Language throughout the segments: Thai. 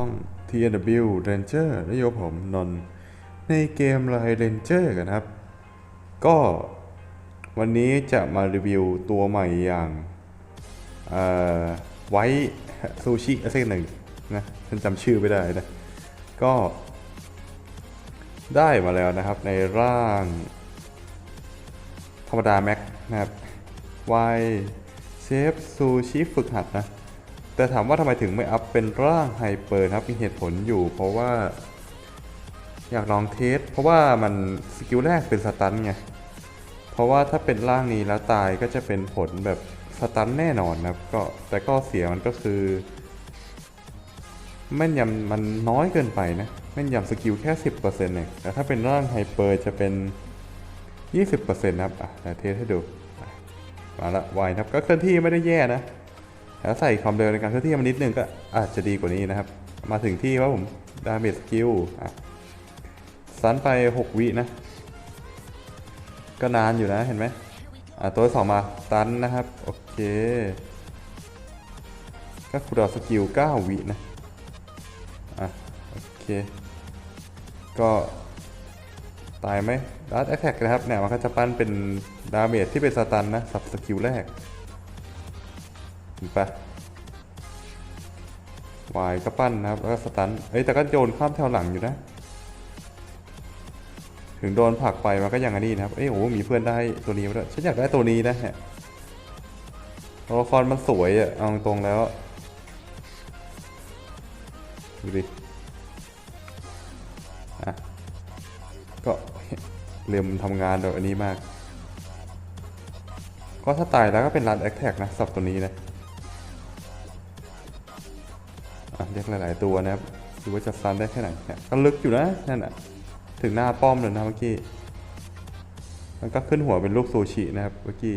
ต้อง TNW Ranger และโยผมนนในเกมไลน์ Ranger กันครับ ก็วันนี้จะมารีวิวตัวใหม่อย่างไว้ซูชิอะไรสักหนึ่งนะฉันจำชื่อไม่ได้นะ ก็ได้มาแล้วนะครับในร่าง ธรรมดาแม็กนะครับวายเชฟซูชิฝึกหัดนะ แต่ถามว่าทำไมถึงไม่อัพเป็นร่างไฮเปอร์นะครับมีเหตุผลอยู่ เพราะว่า อยากลองเทส เพราะว่ามันสกิลแรกเป็นสตันไง เพราะว่าถ้าเป็นร่างนี้แล้วตายก็จะเป็นผลแบบสตันแน่นอนนะครับก็แต่ก็เสียมันก็คือแม่นยำมันน้อยเกินไปนะแม่นยำสกิลแค่ 10%เองแต่ถ้าเป็นร่างไฮเปอร์จะเป็น 20%นะครับอะเดี๋ยวเทสให้ดูมาละไวนะครับก็เคลื่อนที่ไม่ได้แย่นะ แล้วใส่ความเร็วในการเคลื่อนที่มันนิดนึงก็อาจจะดีกว่านี้นะครับ มาถึงที่ว่าผมดาเมจสกิลอะซันไป 6 วินะ ก็นานอยู่นะเห็นไหมตัวสองมาตันนะครับ โอเค ก็คูดาสกิล 9 วินะอะโอเค ก็ตายไหมดัตแอคแท็กนะครับเนี่ยมันก็จะปั้นเป็นดาเมจที่เป็นสตันนะสับสกิลแรก เห็นปะวายก็ปั้นนะครับ แล้วก็สตันเอ้ยแต่ก็โยนข้ามแถวหลังอยู่นะ ถึงโดนผลักไปมันก็ยังอันนี้นะครับ เอ้ยโอ้มีเพื่อนได้ตัวนี้มาด้วยฉันอยากได้ตัวนี้นะเนี่ยตัวละครมันสวยอะเอาตรงๆแล้วดูดิอะก็เรียมทำงานแบบอันนี้มาก ก็ถ้าตายแล้วก็เป็นรันแอคแท็กนะสับตัวนี้นะ เรียกหลาย ๆ ตัวนะครับดูว่าจะซันได้แค่ไหนเนี่ยก็ลึกอยู่นะนั่นน่ะถึงหน้าป้อมเลยนะเมื่อกี้มันก็ขึ้นหัวเป็นรูปซูชินะครับเมื่อกี้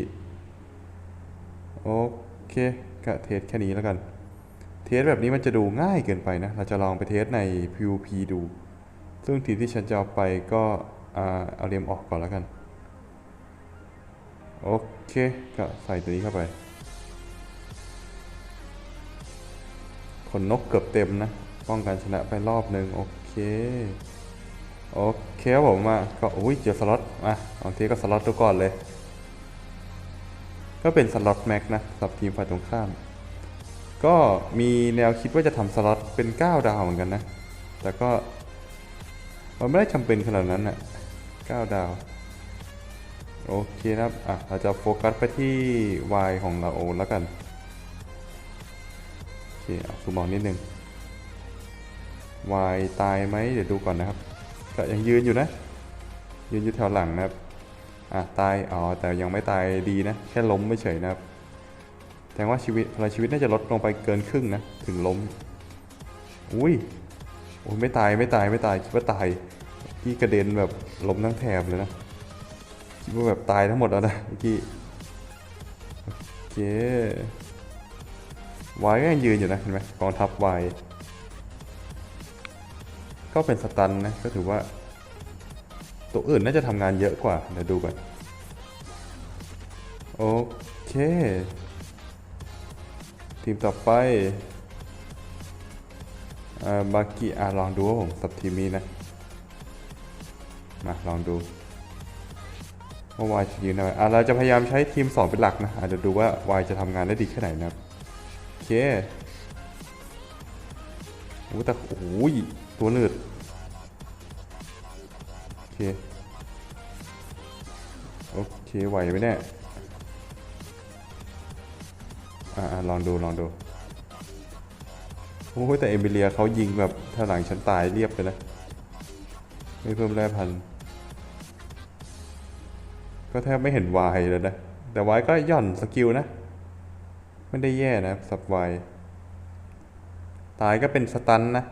โอเคก็เทสแค่นี้แล้วกัน เทสแบบนี้มันจะดูง่ายเกินไปนะ เราจะลองไปเทสใน PVP ดู ซึ่งทีที่ฉันจะเอาไปก็เอาเรียมออกก่อนแล้วกัน โอเค ก็ใส่ตัวนี้เข้าไป ขนนกเกือบเต็มนะ ป้องกันชนะไปรอบหนึ่งโอเค โอเคครับผมอะก็อุ้ยเจอสล็อตอะบางทีก็สล็อตตัวก่อนเลย ก็เป็นสล็อตแม็กนะสำหรับทีมฝ่ายตรงข้าม ก็มีแนวคิดว่าจะทำสล็อตเป็น 9 ดาวเหมือนกันนะ แต่ก็ มันไม่ได้จำเป็นขนาดนั้นนะ9ดาวโอเคนะครับ อะ เราจะโฟกัสไปที่ Y ของเราแล้วกัน เคอะซูมองนิดนึง Y ตายไหมเดี๋ยวดูก่อนนะครับ ก็ยังยืนอยู่นะ ยืนอยู่แถวหลังนะครับอะตายอ๋อแต่ยังไม่ตายดีนะ แค่ล้มไม่เฉยนะครับแสดงว่าชีวิตพลังชีวิตน่าจะลดลงไปเกินครึ่งนะ ถึงล้ม อุ้ยโอ้ยไม่ตายไม่ตายไม่ตายคิดว่าตายพี่กระเด็นแบบล้มทั้งแถบเลยนะคิดว่าแบบตายทั้งหมดแล้วนะเมื่อกี้โอเค วายก็ยังยืนอยู่นะเห็นไหมกองทัพวายก็เป็นสตันนะก็ถือว่า ตัวอื่นน่าจะทำงานเยอะกว่าเดี๋ยวดูก่อนโอเค ทีมต่อไปบากิอะลองดูว่าผมสับทีมนี้นะ มาลองดูว่าวายจะยืนอะไรอะเราจะพยายามใช้ทีม 2 เป็นหลักนะอาจจะดูว่าวายจะทำงานได้ดีแค่ไหนนะครับ เคโอ้แต่โอ้โหตัวหนืดโอเค โอเค ไหวไหมเนี่ยอ่าลองดู ลองดู โอ้โหแต่เอมิเลียเขายิงแบบถ้าหลังฉันตายเรียบไปนะ ไม่เพิ่มแร่พัน ก็แทบไม่เห็นวายเลยนะ แต่วายก็ย่อนสกิลนะ ไม่ได้แย่นะสับไวตายก็เป็นสตันนะ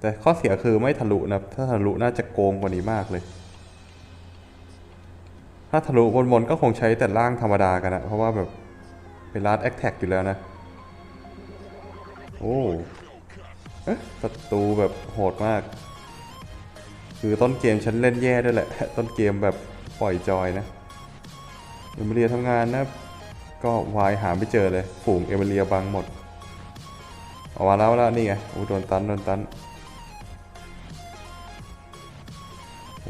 แต่ข้อเสียคือไม่ทะลุนะถ้าทะลุน่าจะโกงกว่านี้มากเลย ถ้าทะลุบนๆก็คงใช้แต่ร่างธรรมดากันนะเพราะว่าแบบเป็นลาดแอคแท็กอยู่แล้วนะ โอ้เอ๊ะศัตรูแบบโหดมาก คือต้นเกมฉันเล่นแย่ด้วยแหละ ต้นเกมแบบปล่อยจอยนะเอมิเลียทำงานนะ ก็วายหาไม่เจอเลย ฝูงเอมิเลียบังหมด ออกมาแล้วแล้วนี่ไงอู้โดนตันโดนตัน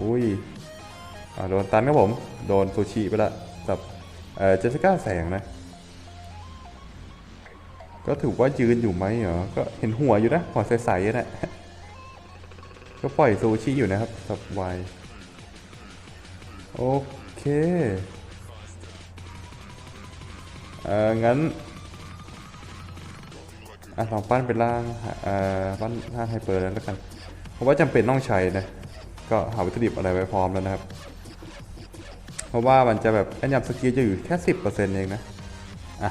อุ้ยอ่าโดนตันครับผม โดนซูชิไปละกับเอ่อเจสสิก้าแสงนะ ก็ถือว่ายืนอยู่ไหมเหรอ ก็เห็นหัวอยู่นะ หัวใสๆนะก็ปล่อยซูชิอยู่นะครับสับวายโอเค เอองั้นอะลองปั้นเป็นร่างเอ่อปั้นร่างไฮเปอร์แล้วกันเพราะว่าจำเป็นต้องใช้นะก็หาวัตถุดิบอะไรไว้พร้อมแล้วนะครับ เพราะว่ามันจะแบบอันยับสกิลจะอยู่แค่สิบเปอร์เซ็นต์เองนะอะ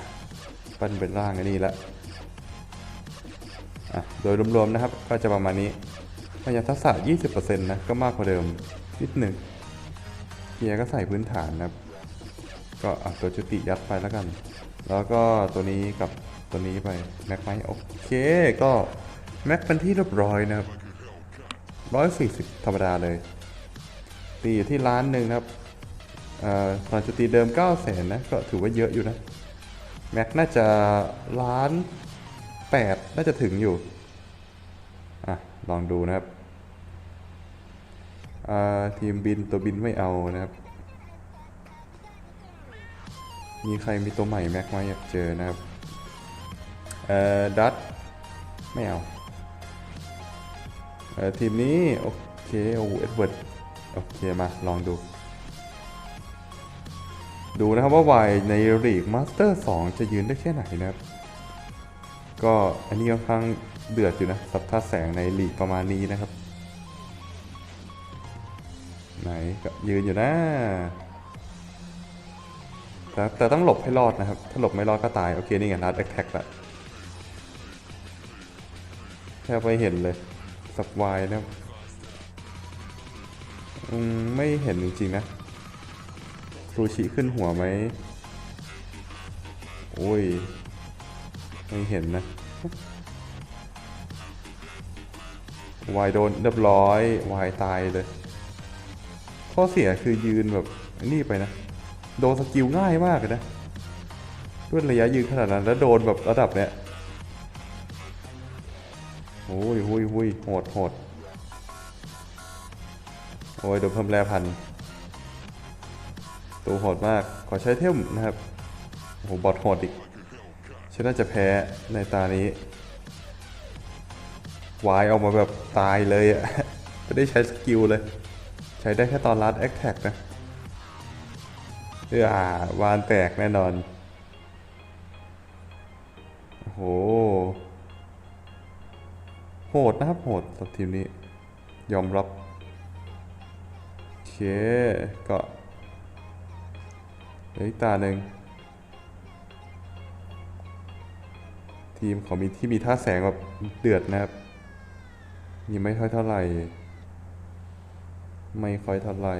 ปั้นเป็นร่างอันนี้ละอะโดยรวมๆนะครับก็จะประมาณนี้พยาทักษะ20%นะก็มากกว่าเดิมนิดหนึ่งเกียร์ก็ใส่พื้นฐานนะครับ ก็อะตัวจุติยัดไปแล้วกัน แล้วก็ตัวนี้กับตัวนี้ไปแม็กไหมโอเคก็แม็กเป็นที่เรียบร้อยนะครับร้อยสี่สิบธรรมดาเลย ตีอยู่ที่ล้านหนึ่งนะครับตอนจุติเดิม9 0 0แสนนะก็ถือว่าเยอะอยู่นะ แม็กน่าจะล้านแปดน่าจะถึงอยู่อะลองดูนะครับทีมบินตัวบินไม่เอานะครับ มีใครมีตัวใหม่แม็กไหมอยากเจอนะครับ เอ่อ ดัตไม่เอา เอ่อ ทีมนี้ โอเคโอ้เอ็ดเวิร์ด โอเค มา ลองดู ดูนะครับว่าวายในลีกมาสเตอร์2จะยืนได้แค่ไหนนะครับ ก็อันนี้ค่อนข้างเดือดอยู่นะ สับท่าแสงในลีกประมาณนี้นะครับ ไหนก็ยืนอยู่นะ แต่แต่ต้องหลบให้รอดนะครับ ถ้าหลบไม่รอดก็ตาย โอเค นี่ไงรัดแอคแท็กละแทบไม่เห็นเลย สับวายนะครับไม่เห็นจริงๆนะซูชิขึ้นหัวไหมโอ้ย ไม่เห็นนะวายโดนเรียบร้อยวายตายเลย ข้อเสียคือยืนแบบนี่ไปนะ โดนสกิลง่ายมากเลยนะด้วยระยะยืนขนาดนั้นแล้วโดนแบบระดับเนี้ยโอ้ยหุยหุยโหดโหดโอ้ยโดนเพิ่มแรพันตัวโหดมาก ขอใช้เทมนะครับโอ้โหบอทโหดอีกฉันน่าจะแพ้ในตานี้วายออกมาแบบตายเลยอะไม่ได้ใช้สกิลเลย ใช้ได้แค่ตอนรัดแอคแท็กนะ เอออ่าวานแตกแน่นอน โอ้โห โหดนะครับ โหดสำหรับทีมนี้ ยอมรับโอเค ก็เหลืออีกตาหนึ่งทีมเขามีที่มีท่าแสงแบบเดือดนะครับยังไม่ค่อยเท่าไหร่ ไม่ค่อยเท่าไหร่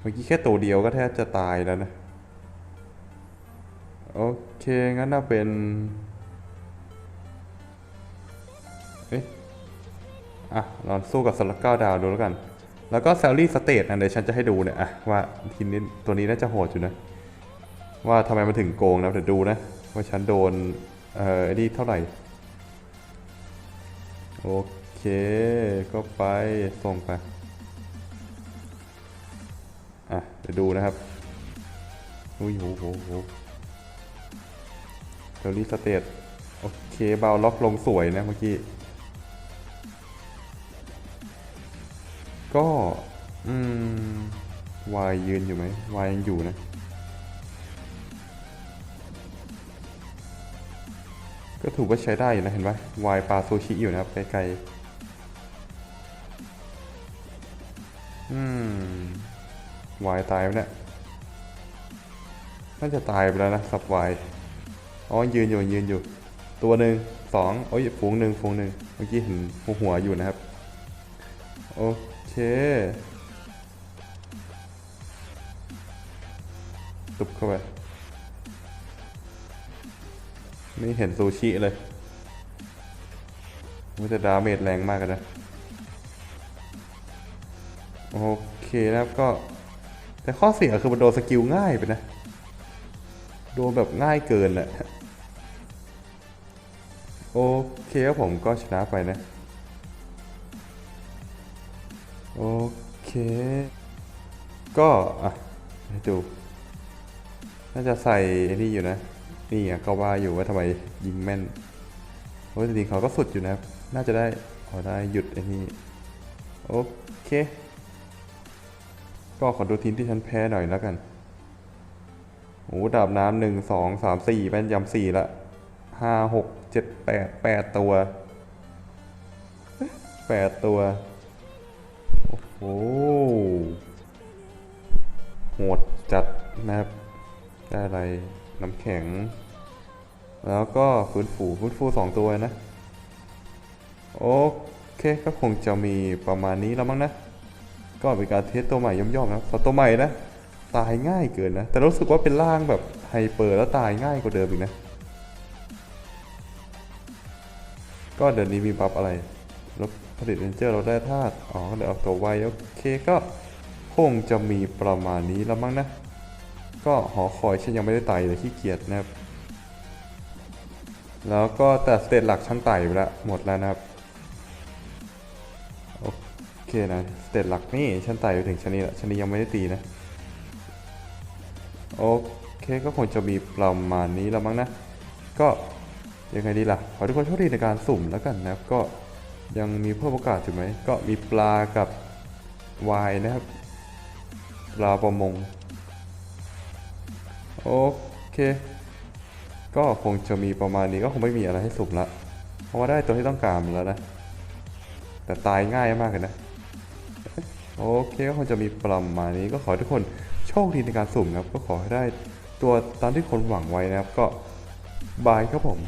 เมื่อกี้แค่ตัวเดียวก็แทบจะตายแล้วนะ โอเค งั้นน่าเป็น เอ๊ะ อะ ลองสู้กับสลักเก้าดาวดูแล้วกัน แล้วก็แซลลี่สเตทนะเดี๋ยวฉันจะให้ดูเนี่ย อะ ว่าทีนี้ตัวนี้น่าจะโหดอยู่นะ ว่าทำไมมันถึงโกงนะเดี๋ยวดูนะ ว่าฉันโดน เอ่อไอ้นี่เท่าไหร่ โอเค ก็ไป ส่งไป อะดูนะครับ อุ้ยโหโหโหเทอรี่สเตตโอเคเบาล็อกลงสวยนะเมื่อกี้ ก็ อืมวายยืนอยู่ไหมวายยังอยู่นะก็ถือว่าใช้ได้อยู่นะเห็นไหมวายปลาซูชิอยู่นะครับไกลๆ อืม วายตายไปเนี่ยน่าจะตายไปแล้วนะสับวายอ๋อยืนอยู่ยืนอยู่ ตัวหนึ่งสองโอ้ยฝูงหนึ่งฝูงหนึ่งเมื่อกี้เห็นหัวหัวอยู่นะครับ โอเคตุบเข้าไปไม่เห็นซูชิเลยมันจะดาเมจแรงมากเลยนะ โอเคนะครับก็ แต่ข้อเสียคือมันโดนสกิลง่ายไปนะ โดนแบบง่ายเกินแหละโอเคครับผมก็ชนะไปนะ โอเค ก็ อะให้ดู น่าจะใส่ไอ้นี่อยู่นะ นี่อะก็ว่าอยู่ว่าทำไมยิงแม่นโอ้ยจริงๆเขาก็สุดอยู่นะครับ น่าจะได้พอได้หยุดไอ้นี่ โอเค ก็ขอดูทีมที่ฉันแพ้หน่อยแล้วกันโอ้ดาบน้ำหนึ่งสองสามสี่แม่นยำสี่ละห้าหกเจ็ดแปดแปดตัวแปดตัว โอ้โหโหดจัดนะครับ ได้อะไร น้ำแข็ง แล้วก็ฟื้นฟูฟื้นฟูสองตัวนะ โอเค ก็คงจะมีประมาณนี้แล้วมั้งนะ ก็เป็นการเทสตัวใหม่ย่อมๆนะแต่ตัวใหม่นะตายง่ายเกินนะ แต่รู้สึกว่าเป็นร่างแบบไฮเปอร์แล้วตายง่ายกว่าเดิมอีกนะ ก็เดี๋ยวนี้มีบัฟอะไรลดผลิตเอนเจอร์เราได้ธาตุอ๋อเดี๋ยวเอาตัวไวโอเคก็คงจะมีประมาณนี้แล้วมั้งนะ ก็หอคอยฉันยังไม่ได้ไต่เลยขี้เกียจนะครับ แล้วก็แต่สเตจหลักชั้นไต่ไปแล้วหมดแล้วนะครับ เคนะสเตจหลักนี่ชั้นไต่ไปถึงชั้นนี้แล้วชั้นนี้ยังไม่ได้ตีนะโอเคก็คงจะมีประมาณนี้แล้วมั้งนะ ก็ยังไงดีล่ะ ขอทุกคนโชคดีในการสุ่มแล้วกันนะครับ ก็ยังมีเพิ่มโอกาสอยู่ไหม ก็มีปลากับวายนะครับ ปลาประมง โอเค ก็คงจะมีประมาณนี้ก็คงไม่มีอะไรให้สุ่มละ เพราะว่าได้ตัวที่ต้องการมาแล้วนะ แต่ตายง่ายมากเลยนะ โอเคก็คงจะมีประมาณนี้ก็ขอทุกคนโชคดีในการสุ่มนะครับ ก็ขอให้ได้ตัวตามที่คนหวังไว้นะครับก็บายครับผม